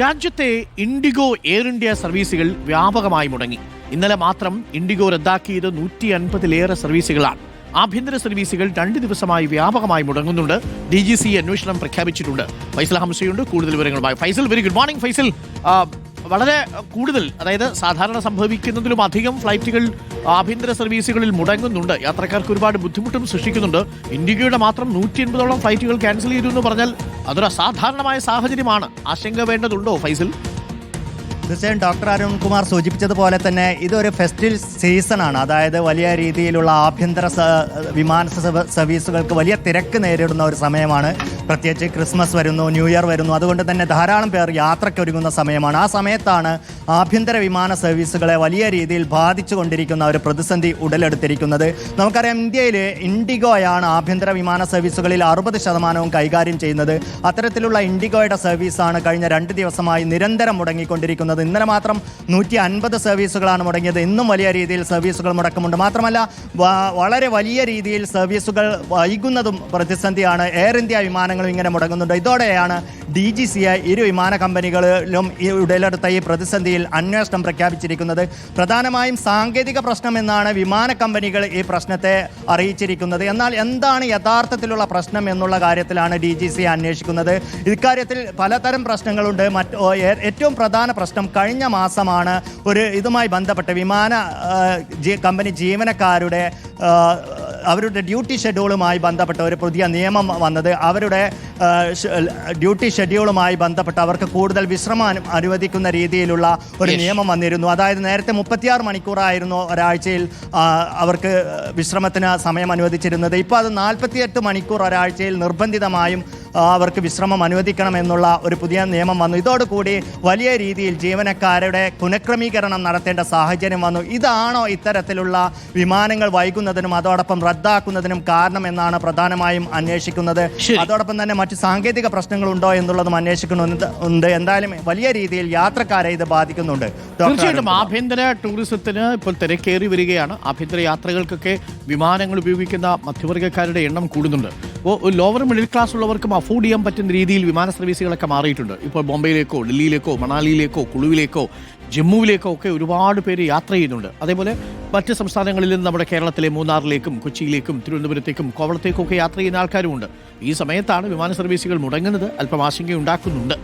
രാജ്യത്തെ IndiGo air India സർവീസുകൾ വ്യാപകമായി മുടങ്ങി. ഇന്നലെ മാത്രം ഇൻഡിഗോ റദ്ദാക്കിയത് നൂറ്റി അൻപതിലേറെ സർവീസുകളാണ്. ആഭ്യന്തര സർവീസുകൾ രണ്ട് ദിവസമായി വ്യാപകമായി മുടങ്ങുന്നുണ്ട്. ഡി ജി സി അന്വേഷണം പ്രഖ്യാപിച്ചിട്ടുണ്ട്. ഫൈസൽ ഹംസയുണ്ട് കൂടുതൽ വിവരങ്ങളുമായി. Faisal very good morning Faisal. വളരെ കൂടുതൽ അതായത് സാധാരണ സംഭവിക്കുന്നതിലും അധികം ഫ്ലൈറ്റുകൾ ആഭ്യന്തര സർവീസുകളിൽ മുടങ്ങുന്നുണ്ട്. യാത്രക്കാർക്ക് ഒരുപാട് ബുദ്ധിമുട്ടും സൃഷ്ടിക്കുന്നുണ്ട്. ഇന്ത്യയുടെ മാത്രം നൂറ്റി എൺപതോളം ഫ്ലൈറ്റുകൾ ക്യാൻസൽ ചെയ്തു എന്ന് പറഞ്ഞാൽ അതൊരു അസാധാരണമായ സാഹചര്യമാണ്. ആശങ്ക വേണ്ടതുണ്ടോ ഫൈസൽ? തീർച്ചയായും ഡോക്ടർ അരുൺകുമാർ സൂചിപ്പിച്ചതുപോലെ തന്നെ ഇതൊരു ഫെസ്റ്റിവൽ സീസണാണ്. അതായത് വലിയ രീതിയിലുള്ള ആഭ്യന്തര വിമാന സർവീസുകൾക്ക് വലിയ തിരക്ക് നേരിടുന്ന ഒരു സമയമാണ്. പ്രത്യേകിച്ച് ക്രിസ്മസ് വരുന്നു ന്യൂ ഇയർ വരുന്നു അതുകൊണ്ട് തന്നെ ധാരാളം പേർ യാത്രയ്ക്ക് ഒരുങ്ങുന്ന സമയമാണ്. ആ സമയത്താണ് ആഭ്യന്തര വിമാന സർവീസുകളെ വലിയ രീതിയിൽ ബാധിച്ചു കൊണ്ടിരിക്കുന്ന ഒരു പ്രതിസന്ധി ഉടലെടുത്തിരിക്കുന്നത്. നമുക്കറിയാം ഇന്ത്യയിൽ ഇൻഡിഗോയാണ് ആഭ്യന്തര വിമാന സർവീസുകളിൽ അറുപത് ശതമാനവും കൈകാര്യം ചെയ്യുന്നത്. അത്തരത്തിലുള്ള ഇൻഡിഗോയുടെ സർവീസാണ് കഴിഞ്ഞ രണ്ട് ദിവസമായി നിരന്തരം മുടങ്ങിക്കൊണ്ടിരിക്കുന്നത്. ഇന്നലെ മാത്രം നൂറ്റി അൻപത് സർവീസുകളാണ് മുടങ്ങിയത്. ഇന്നും വലിയ രീതിയിൽ സർവീസുകൾ മുടക്കമുണ്ട്. മാത്രമല്ല വളരെ വലിയ രീതിയിൽ സർവീസുകൾ വൈകുന്നതും പ്രതിസന്ധിയാണ്. എയർ ഇന്ത്യ വിമാനങ്ങളും ഇങ്ങനെ മുടങ്ങുന്നുണ്ട്. ഇതോടെയാണ് ഡി ജി സി ഐ ഇരു വിമാന കമ്പനികളിലും ഉടലെടുത്ത ഈ പ്രതിസന്ധിയിൽ അന്വേഷണം പ്രഖ്യാപിച്ചിരിക്കുന്നത്. പ്രധാനമായും സാങ്കേതിക പ്രശ്നം എന്നാണ് വിമാന കമ്പനികൾ ഈ പ്രശ്നത്തെ അറിയിച്ചിരിക്കുന്നത്. എന്നാൽ എന്താണ് യഥാർത്ഥത്തിലുള്ള പ്രശ്നം എന്നുള്ള കാര്യത്തിലാണ് ഡി ജി സി അന്വേഷിക്കുന്നത്. ഇക്കാര്യത്തിൽ പലതരം പ്രശ്നങ്ങളുണ്ട്. മറ്റ് ഏറ്റവും പ്രധാന പ്രശ്നം കഴിഞ്ഞ മാസമാണ് ഒരു ഇതുമായി ബന്ധപ്പെട്ട് വിമാന കമ്പനി ജീവനക്കാരുടെ അവരുടെ ഡ്യൂട്ടി ഷെഡ്യൂളുമായി ബന്ധപ്പെട്ട ഒരു പുതിയ നിയമം വന്നത്. അവരുടെ ഡ്യൂട്ടി ഷെഡ്യൂളുമായി ബന്ധപ്പെട്ട് അവർക്ക് കൂടുതൽ വിശ്രമം അനുവദിക്കുന്ന രീതിയിലുള്ള ഒരു നിയമം വന്നിരുന്നു. അതായത് നേരത്തെ മുപ്പത്തിയാറ് മണിക്കൂറായിരുന്നു ഒരാഴ്ചയിൽ അവർക്ക് വിശ്രമത്തിന് സമയം അനുവദിച്ചിരുന്നത്. ഇപ്പോൾ അത് നാൽപ്പത്തിയെട്ട് മണിക്കൂർ ഒരാഴ്ചയിൽ നിർബന്ധിതമായും അവർക്ക് വിശ്രമം അനുവദിക്കണം എന്നുള്ള ഒരു പുതിയ നിയമം വന്നു. ഇതോടുകൂടി വലിയ രീതിയിൽ ജീവനക്കാരുടെ പുനഃക്രമീകരണം നടത്തേണ്ട സാഹചര്യം വന്നു. ഇതാണോ ഇത്തരത്തിലുള്ള വിമാനങ്ങൾ വൈകുന്നതിനും അതോടൊപ്പം റദ്ദാക്കുന്നതിനും കാരണം എന്നാണ് പ്രധാനമായും അന്വേഷിക്കുന്നത്. അതോടൊപ്പം തന്നെ മറ്റു സാങ്കേതിക പ്രശ്നങ്ങൾ ഉണ്ടോ എന്നുള്ളതും അന്വേഷിക്കുന്നുണ്ട് എന്തായാലും വലിയ രീതിയിൽ യാത്രക്കാരെ ഇത് ബാധിക്കുന്നുണ്ട്. തീർച്ചയായിട്ടും ആഭ്യന്തര ടൂറിസത്തിന് ഇപ്പോൾ തിരക്കേറി വരികയാണ്. ആഭ്യന്തര യാത്രകൾക്കൊക്കെ വിമാനങ്ങൾ ഉപയോഗിക്കുന്ന മധ്യവർഗക്കാരുടെ എണ്ണം കൂടുന്നുണ്ട്. ലോവർ മിഡിൽ ക്ലാസ് ഉള്ളവർക്കും അഫോർഡ് ചെയ്യാൻ പറ്റുന്ന രീതിയിൽ വിമാന സർവീസുകളൊക്കെ മാറിയിട്ടുണ്ട്. ഇപ്പോൾ ബോംബെയിലേക്കോ ഡൽഹിയിലേക്കോ മണാലിയിലേക്കോ കുളുവിലേക്കോ ജമ്മുവിലേക്കോ ഒക്കെ ഒരുപാട് പേര് യാത്ര ചെയ്യുന്നുണ്ട്. അതേപോലെ മറ്റ് സംസ്ഥാനങ്ങളിൽ നിന്ന് നമ്മുടെ കേരളത്തിലെ മൂന്നാറിലേക്കും കൊച്ചിയിലേക്കും തിരുവനന്തപുരത്തേക്കും കോവളത്തേക്കും ഒക്കെ യാത്ര ചെയ്യുന്ന ആൾക്കാരുമുണ്ട്. ഈ സമയത്താണ് വിമാന സർവീസുകൾ മുടങ്ങുന്നത്. അല്പം ആശങ്കയുണ്ടാക്കുന്നുണ്ട്.